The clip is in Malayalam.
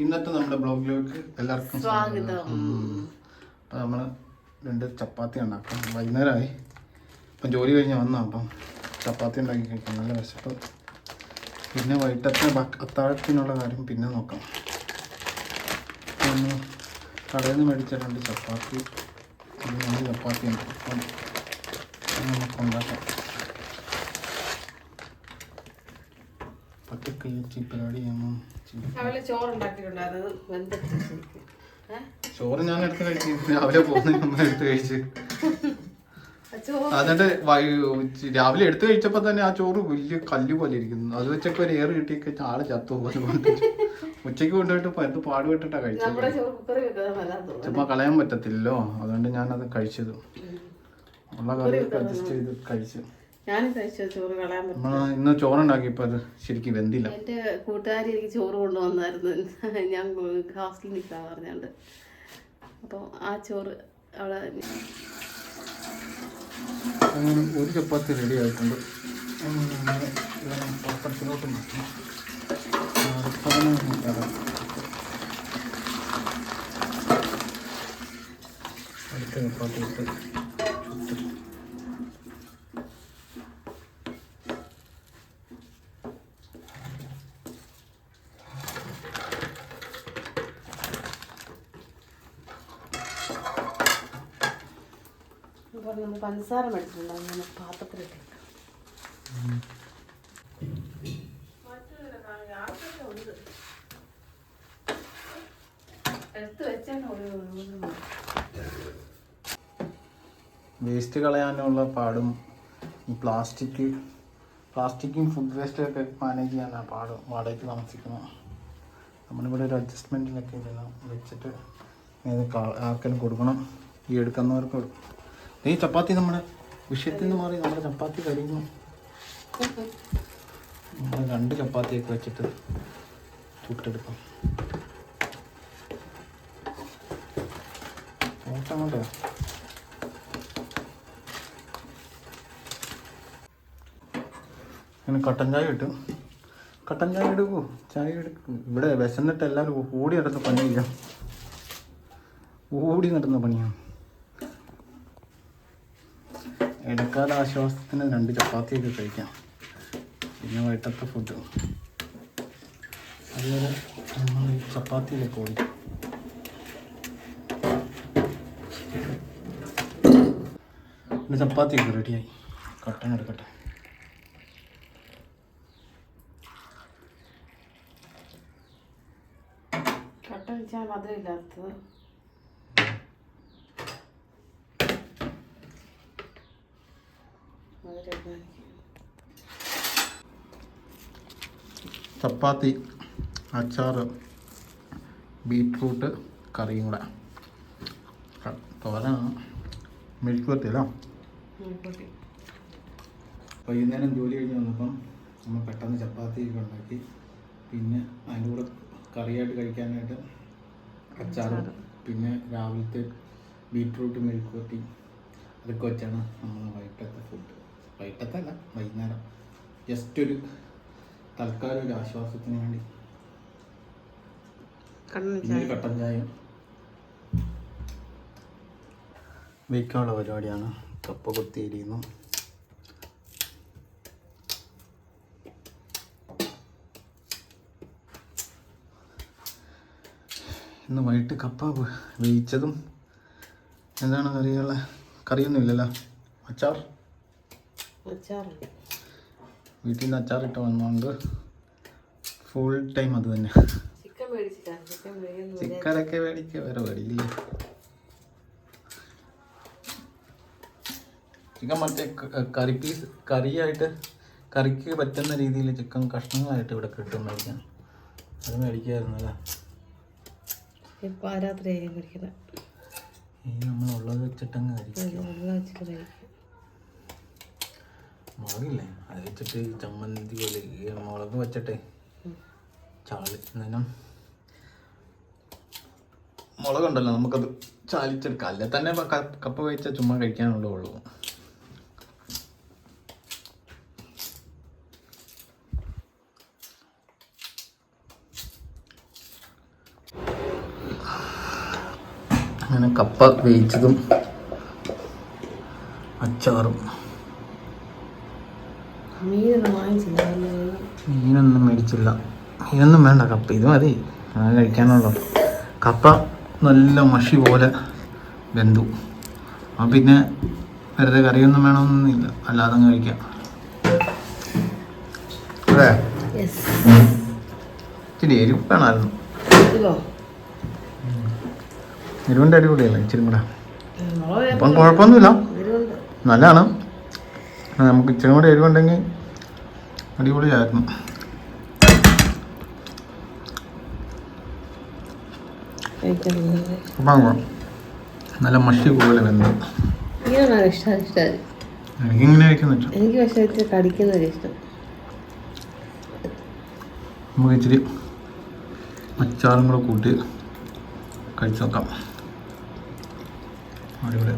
ഇന്നത്തെ നമ്മുടെ ബ്ലോഗിലേക്ക് എല്ലാവർക്കും സ്വാഗതം. അപ്പം നമ്മൾ രണ്ട് ചപ്പാത്തി ഉണ്ടാക്കാം. വൈകുന്നേരമായി. ഇപ്പം ജോലി കഴിഞ്ഞ് വന്നാ അപ്പം ചപ്പാത്തി ഉണ്ടാക്കി കഴിക്കാം. നല്ല വിശപ്പ്. പിന്നെ വൈകിട്ടത്തെ അത്താഴത്തിനുള്ള കാര്യം പിന്നെ നോക്കാം. ഒന്ന് കടയിൽ നിന്ന് മേടിച്ച രണ്ട് ചപ്പാത്തി. ചപ്പാത്തി ഉണ്ട്. അപ്പം നമുക്ക് ഉണ്ടാക്കാം. പരിപാടി രാവിലെ ചോറുണ്ടാക്കിയിട്ടുണ്ടായിരുന്നു. വെന്തിട്ട്? ചോറ് ഞാൻ എടുത്ത് കഴിച്ചു രാവിലെ പോകുന്ന എടുത്ത് കഴിച്ച്. എന്നിട്ട് രാവിലെ എടുത്തു കഴിച്ചപ്പോ തന്നെ ആ ചോറ് വലിയ കല്ല് പോലെ ഇരിക്കുന്നു. അത് വെച്ചൊക്കെ ഒരു ഏറ് കിട്ടി ആൾ ചത്തു പോലെ ഉച്ചയ്ക്ക് കൊണ്ടുപോയിട്ട് എന്ത് പാടുപെട്ടിട്ടാ കഴിച്ചത്? ചുമ്മാ കളയാൻ പറ്റത്തില്ലല്ലോ. അതുകൊണ്ട് ഞാൻ അത് കഴിച്ചത് ഉള്ള കറി അഡ്ജസ്റ്റ് ചെയ്ത് കഴിച്ചു. നമ്മൾ ഇന്ന് ചോറുണ്ടാക്കിയപ്പോ അത് ശരിക്കും വെന്തില്ല. എന്റെ കൂട്ടുകാരി എനിക്ക് ചോറ് കൊണ്ടുവന്നായിരുന്നു. ഞാൻ ഹോസ്റ്റലിൽ നിൽക്കാൻ പറഞ്ഞുണ്ട്. അപ്പോൾ ആ ചോറ് അവിടെ അങ്ങനെ ഒരു ചപ്പാത്തി റെഡി ആയിട്ടുണ്ട്. പാത്രത്തിലോട്ട് മാറ്റണം. അടുത്ത ചപ്പാത്തി ഇട്ട്. പറഞ്ഞു നമ്മൾ പഞ്ചസാര മേടിച്ചിട്ടുണ്ട് അങ്ങനെ പാത്രത്തിലിട്ട് വേസ്റ്റ് കളയാനുള്ള പാടും ഈ പ്ലാസ്റ്റിക് പ്ലാസ്റ്റിക്കും ഫുഡ് വേസ്റ്റും ഒക്കെ മാനേജ് ചെയ്യാനാണ് പാട് വാടകയ്ക്ക് താമസിക്കുന്നത് നമ്മളിവിടെ ഒരു അഡ്ജസ്റ്റ്മെന്റിലൊക്കെ ഇടണം. വെച്ചിട്ട് ആർക്കെങ്കിലും കൊടുക്കണം. ഈ എടുക്കുന്നവർക്ക് കൊടുക്കും. ഈ ചപ്പാത്തി നമ്മുടെ വിഷയത്തിൽ നിന്ന് മാറി നമ്മുടെ ചപ്പാത്തി നമ്മൾ രണ്ട് ചപ്പാത്തിയൊക്കെ വെച്ചിട്ട് ചുട്ടെടുക്കാം. കൊണ്ടോ അങ്ങനെ കട്ടൻ ചായ കിട്ടും കട്ടൻ ചായ എടുക്കൂ. ചായ എടുക്കും. ഇവിടെ വിശന്നിട്ട് എല്ലാവരും ഓടി നടന്ന പണിയില്ല ഓടി നടന്ന പണിയാണ് ഇടക്കാല ആശ്വാസത്തിന് രണ്ട് ചപ്പാത്തിയൊക്കെ കഴിക്കാം. പിന്നെ വൈകിട്ടത്തെ ഫുഡ് അതുപോലെ നമ്മൾ ഈ കോടി ഓടി പിന്നെ ചപ്പാത്തിയൊക്കെ റെഡിയായി. കട്ടൻ എടുക്കട്ടെ. കട്ട വെച്ചാൽ മധുരമില്ലാത്തത്. ചപ്പാത്തി അച്ചാറ് ബീട്രൂട്ട് കറിയും കൂടെ. തോരനാണ്. മെഴുക്ക് പറ്റിയല്ലോ കൂട്ടി വൈകുന്നേരം ജോലി കഴിഞ്ഞ് വന്നപ്പം നമ്മൾ പെട്ടെന്ന് ചപ്പാത്തിയൊക്കെ ഉണ്ടാക്കി. പിന്നെ അതിന്റെ കൂടെ കറിയായിട്ട് കഴിക്കാനായിട്ട് അച്ചാറും പിന്നെ രാവിലത്തെ ബീട്രൂട്ട് മെഴുക്ക് പറ്റി അതൊക്കെ വെച്ചാണ് നമ്മൾ വൈകിട്ടത്തെ ഫുഡ് വൈകിട്ടത്തെ അല്ല വൈകുന്നേരം. ജസ്റ്റ് ഒരു തൽക്കാലം ഒരു ആശ്വാസത്തിന് വേണ്ടി. കട്ടൻ ചായയും. വെയ്ക്കാനുള്ള പരിപാടിയാണ്. കപ്പ കൊത്തിയിരിക്കുന്നു ഇന്ന് വൈകിട്ട് കപ്പ വേയിച്ചതും വേവിച്ചതും എന്താണ് കറിയുള്ള കറിയൊന്നും ഇല്ലല്ലോ അച്ചാർ? വീട്ടിൽ നിന്ന് അച്ചാറിട്ട് വന്നുകൊണ്ട് ഫുൾ ടൈം അത് തന്നെ. ചിക്കനൊക്കെ മേടിക്കുക വേറെ മേടിക്കില്ലേ ചിക്കൻ മറ്റേ കറി പീസ് കറിയായിട്ട് കറിക്ക് പറ്റുന്ന രീതിയിൽ ചിക്കൻ കഷ്ണങ്ങളായിട്ട് ഇവിടെ കിട്ടും മേടിക്കാൻ. അത് മേടിക്കായിരുന്നു അല്ലേ? ഇപ്പം ആരാത്രി മേടിക്കുന്നത് ഇനി നമ്മളുള്ളത് വെച്ചിട്ടങ്ങ് കഴിക്കും വെച്ചിട്ട് കഴിക്കും മുളകില്ലേ അത് വെച്ചിട്ട് ചമ്മന്തി പോലെ ഈ മുളക് വെച്ചിട്ട് ചാളി എന്നാൽ മുളകുണ്ടല്ലോ നമുക്കത് ചാലിച്ചെടുക്കാം. അല്ലെ തന്നെ കപ്പ കഴിച്ചാൽ ചുമ്മാ കഴിക്കാനുള്ളൂ ഉള്ളൂ. അങ്ങനെ കപ്പ വേവിച്ചതും അച്ചാറും. മീനൊന്നും വാങ്ങിച്ചില്ല. മീനൊന്നും മേടിച്ചില്ല. മീനൊന്നും വേണ്ട കപ്പ. ഇത് മതി. ഞാൻ കഴിക്കാനുള്ളൂ. കപ്പ നല്ല മഷി പോലെ വെന്തു. അപ്പം പിന്നെ വെറുതെ കറിയൊന്നും വേണമെന്നൊന്നുമില്ല അല്ലാതെ കഴിക്കാം. അതെ ഇച്ചിരി എരിവ് വേണമായിരുന്നു എരിവിന്റെ അടിപൊളിയല്ല? ഇച്ചിരി കൂടെ. ഇപ്പം അപ്പം കുഴപ്പമൊന്നുമില്ല നല്ലതാണ്. നമുക്ക് ഇച്ചിരി കൂടെ എരിവുണ്ടെങ്കിൽ അടിപൊളിയായിരുന്നു നല്ല മഷി പോലെ വെന്തു മീനാണ് ഇഷ്ടം ഇഷ്ടം. എനിക്കിങ്ങനെ എനിക്ക് പക്ഷേ ഇഷ്ടം. നമുക്ക് ഇച്ചിരി അച്ചാറും കൂടെ കൂട്ടി കഴിച്ചു നോക്കാം. അടിപൊളി.